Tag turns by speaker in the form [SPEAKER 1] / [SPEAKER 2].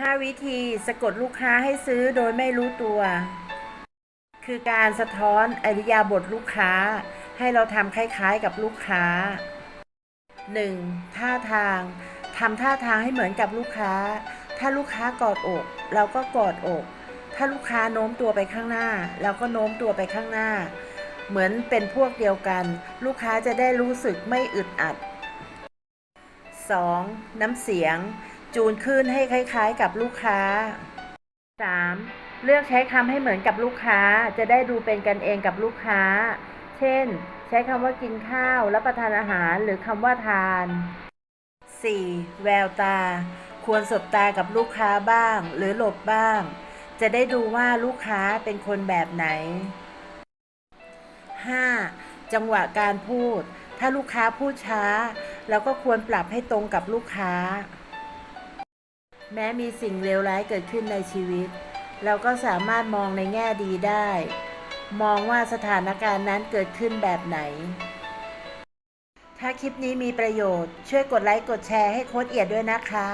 [SPEAKER 1] 5 วิธีสะกดลูกค้าให้ซื้อโดยไม่รู้ตัว คือการสะท้อนอริยาบทลูกค้า ให้เราทำคล้ายๆกับลูกค้า 1. ท่าทางทำท่าทางให้เหมือนกับลูกค้า ถ้าลูกค้ากอดอก เราก็กอดอก ถ้าลูกค้าโน้มตัวไปข้างหน้า เราก็โน้มตัวไปข้างหน้า เหมือนเป็นพวกเดียวกัน ลูกค้าจะได้รู้สึกไม่อึดอัด 2. น้ำเสียง จูนขึ้นให้คล้าย ๆ กับลูกค้า 3. เลือกใช้คำให้เหมือนกับลูกค้า จะได้ดูเป็นกันเองกับลูกค้า เช่น ใช้คำว่ากินข้าวรับประทานอาหารหรือคำว่าทาน 4. แววตา ควรสบตากับลูกค้าบ้าง หรือหลบบ้าง จะได้ดูว่าลูกค้าเป็นคนแบบไหน 5. จังหวะการพูด ถ้าลูกค้าพูดช้า เราก็ควรปรับให้ตรงกับลูกค้า แม้มีสิ่งเลวร้ายเกิดขึ้นในชีวิต เราก็สามารถมองในแง่ดีได้ มองว่าสถานการณ์นั้นเกิดขึ้นแบบไหน ถ้าคลิปนี้มีประโยชน์ ช่วยกดไลค์กดแชร์ให้โค้ดเอียดด้วยนะคะ